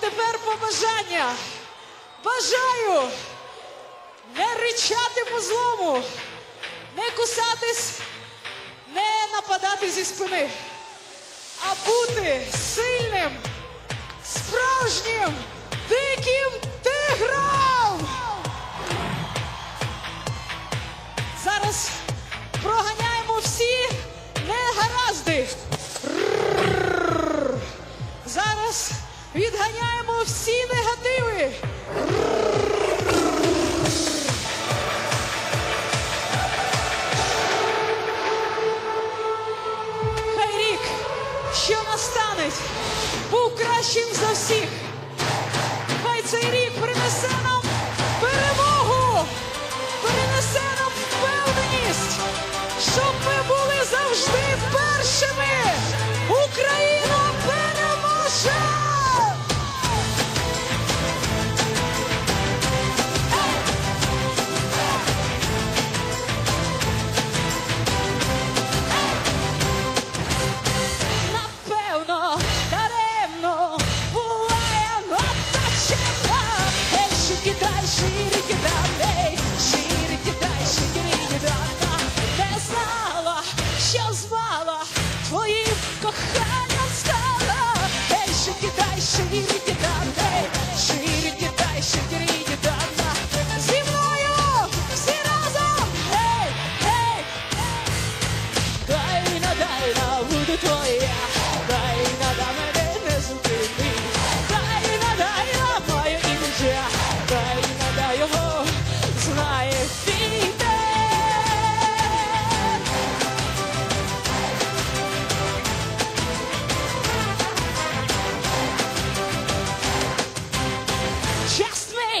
тепер побажання. Бажаю не ричати по злому, не кусатись, не нападати зі спини, а бути сильним, справжнім, диким тигром. Зараз відганяємо всі негативи. Хай рік, що настане, був кращим за всіх. Хай цей рік принесе нам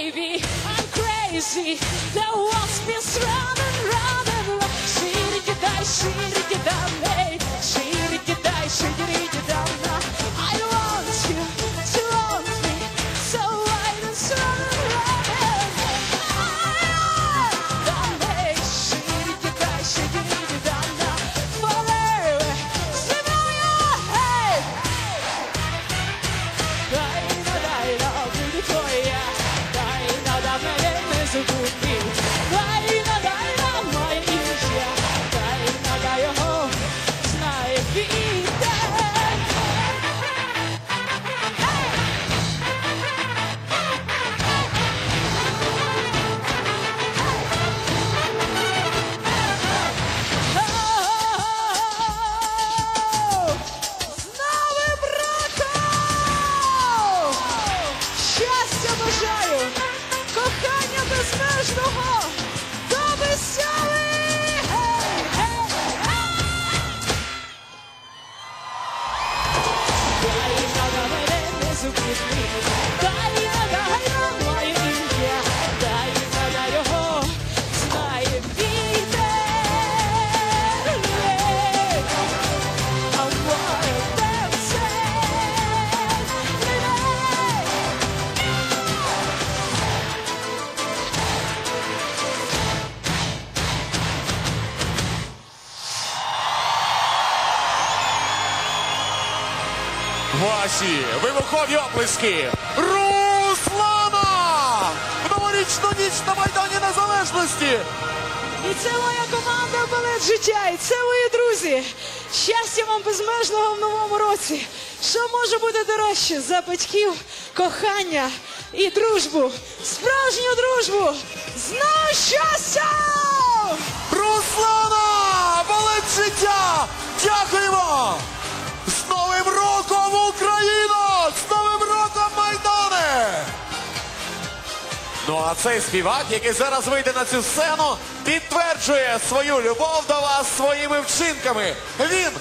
baby, I'm crazy. The world spins round and round. She did get that, she did get that, baby. She Кохання безмежного! До весели! Гей, гей, Ваші вибухові оплески Руслана! В новорічну ніч на Майдані Незалежності! І це моя команда балет життя, і це мої друзі. Щастя вам безмежного в новому році. Що може бути дорожче за батьків, кохання і дружбу, справжню дружбу. З новим щастям! Руслана! Ну а цей співак, який зараз вийде на цю сцену, підтверджує свою любов до вас своїми вчинками. Він